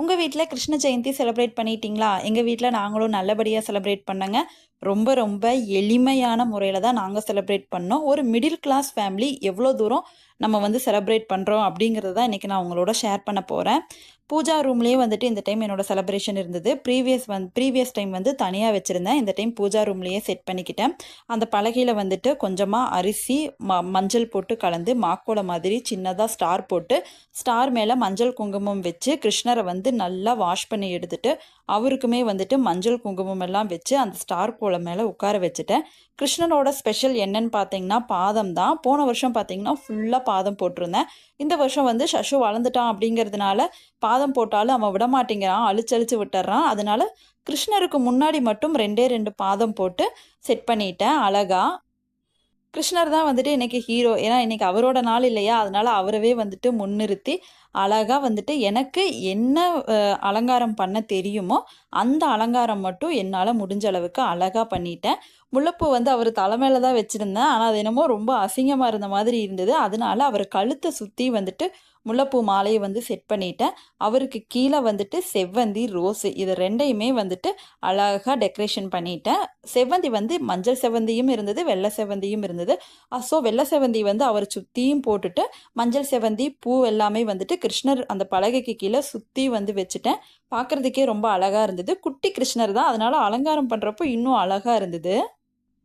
உங்கள் வீட்டில் கிருஷ்ண ஜெயந்தி செலிப்ரேட் பண்ணிட்டீங்களா? எங்கள் வீட்டில் நாங்களும் நல்லபடியாக செலிப்ரேட் பண்ணங்க. ரொம்ப ரொம்ப எளிமையான முறையில் தான் நாங்கள் செலிப்ரேட் பண்ணோம். ஒரு மிடில் கிளாஸ் ஃபேமிலி எவ்வளோ தூரம் நம்ம வந்து செலிப்ரேட் பண்ணுறோம் அப்படிங்கிறது தான் இன்றைக்கி நான் உங்களோட ஷேர் பண்ண போகிறேன் பூஜா ரூம்லேயே வந்துட்டு இந்த டைம் என்னோட செலிப்ரேஷன் இருந்தது. ப்ரீவியஸ் வந்து ப்ரீவியஸ் டைம் வந்து தனியாக வச்சுருந்தேன். இந்த டைம் பூஜா ரூம்லேயே செட் பண்ணிக்கிட்டேன். அந்த பலகையில் வந்துட்டு கொஞ்சமாக அரிசி ம மஞ்சள் போட்டு கலந்து மாக்கோல மாதிரி சின்னதாக ஸ்டார் போட்டு ஸ்டார் மேலே மஞ்சள் குங்குமம் வச்சு கிருஷ்ணரை வந்து வந்து நல்லா வாஷ் பண்ணி எடுத்துட்டு அவருக்குமே வந்துட்டு மஞ்சள் குங்குமம் எல்லாம் வச்சு அந்த ஸ்டார் கோலம் மேலே உட்கார வச்சுட்டேன். கிருஷ்ணனோட ஸ்பெஷல் என்னன்னு பார்த்தீங்கன்னா பாதம் தான். போன வருஷம் பார்த்தீங்கன்னா ஃபுல்லாக பாதம் போட்டிருந்தேன். இந்த வருஷம் வந்து சஷு வளர்ந்துட்டான் அப்படிங்கிறதுனால பாதம் போட்டாலும் அவன் விட மாட்டேங்கிறான். அழிச்சழிச்சு விட்டுறான். அதனால கிருஷ்ணருக்கு முன்னாடி மட்டும் ரெண்டே ரெண்டு பாதம் போட்டு செட் பண்ணிட்டேன் அழகா. கிருஷ்ணர் தான் வந்துட்டு இன்னைக்கு ஹீரோ ஏன்னா இன்னைக்கு அவரோட நாள் இல்லையா? அதனால அவரவே வந்துட்டு முன்னிறுத்தி அழகாக வந்துட்டு எனக்கு என்ன அலங்காரம் பண்ண தெரியுமோ அந்த அலங்காரம் மட்டும் என்னால் முடிஞ்ச அளவுக்கு அழகாக பண்ணிட்டேன். முல்லைப்பூ வந்து அவர் தலைமையில தான் வச்சுருந்தேன். ஆனால் அது என்னமோ ரொம்ப அசிங்கமாக இருந்த மாதிரி இருந்தது. அதனால அவர் கழுத்தை சுற்றி வந்துட்டு முல்லைப்பூ மாலையை வந்து செட் பண்ணிட்டேன். அவருக்கு கீழே வந்துட்டு செவ்வந்தி ரோஸு இது ரெண்டையுமே வந்துட்டு அழகாக டெக்கரேஷன் பண்ணிட்டேன். செவ்வந்தி வந்து மஞ்சள் செவ்வந்தியும் இருந்தது வெள்ளை செவ்வந்தியும் இருந்தது. ஸோ வெள்ளை செவ்வந்தி வந்து அவர் சுற்றியும் போட்டுட்டு மஞ்சள் செவ்வந்தி பூ எல்லாமே வந்துட்டு கிருஷ்ணர் அந்த பலகைக்கு கீழே சுற்றி வந்து வச்சுட்டேன். பார்க்குறதுக்கே ரொம்ப அழகாக இருந்தது. குட்டி கிருஷ்ணர் தான். அதனால் அலங்காரம் பண்ணுறப்போ இன்னும் அழகாக இருந்தது.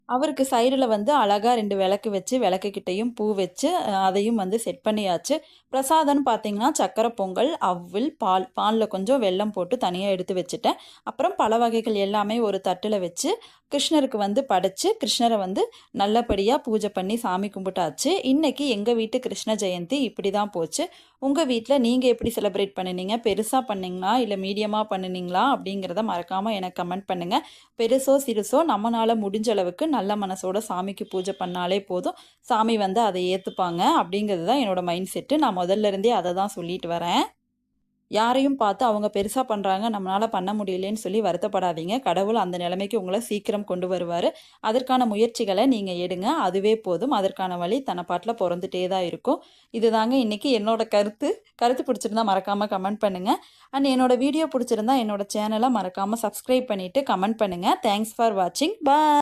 அவருக்கு சைடில் வந்து அழகாக ரெண்டு விளக்கு வச்சு விளக்குக்கிட்டையும் பூ வச்சு அதையும் வந்து செட் பண்ணியாச்சு. பிரசாதம்னு பார்த்தீங்கன்னா சக்கரை பொங்கல் அவ்வில் பால் பாலில் கொஞ்சம் வெல்லம் போட்டு தனியாக எடுத்து வச்சுட்டேன். அப்புறம் பல வகைகள் எல்லாமே ஒரு தட்டில் வச்சு கிருஷ்ணருக்கு வந்து படைச்சு கிருஷ்ணரை வந்து நல்லபடியாக பூஜை பண்ணி சாமி கும்பிட்டாச்சு. இன்றைக்கி எங்கள் வீட்டு கிருஷ்ண ஜெயந்தி இப்படி தான் போச்சு. உங்கள் வீட்டில் நீங்கள் எப்படி செலிப்ரேட் பண்ணினீங்க? பெருசாக பண்ணிங்களா? இல்லை மீடியமாக பண்ணினீங்களா? அப்படிங்கிறத மறக்காமல் எனக்கு கமெண்ட் பண்ணுங்கள் பெருசோ சிறுசோ நம்மளால் முடிஞ்ச அளவுக்கு நல்ல மனசோட சாமிக்கு பூஜை பண்ணாலே போதும். சாமி வந்து அதை ஏற்றுப்பாங்க அப்படிங்கிறது தான் என்னோடய மைண்ட் செட்டு நான் முதல்ல இருந்தே அதை தான் சொல்லிட்டு வரேன். யாரையும் பார்த்து அவங்க பெருசாக பண்ணுறாங்க நம்மளால் பண்ண முடியலன்னு சொல்லி வருத்தப்படாதீங்க. கடவுள் அந்த நிலைமைக்கு உங்களை சீக்கிரம் கொண்டு வருவார். அதற்கான முயற்சிகளை நீங்கள் எடுங்க. அதுவே போதும். அதற்கான வழி தன பாட்டில் பிறந்துட்டே தான் இருக்கும். இதுதாங்க இன்றைக்கி என்னோட கருத்து. கருத்து பிடிச்சிருந்தா மறக்காமல் கமெண்ட் பண்ணுங்கள் அண்ட் என்னோட வீடியோ பிடிச்சிருந்தா என்னோட சேனலை மறக்காமல் சப்ஸ்கிரைப் பண்ணிவிட்டு கமெண்ட் பண்ணுங்கள் தேங்க்ஸ் ஃபார் வாட்சிங் பா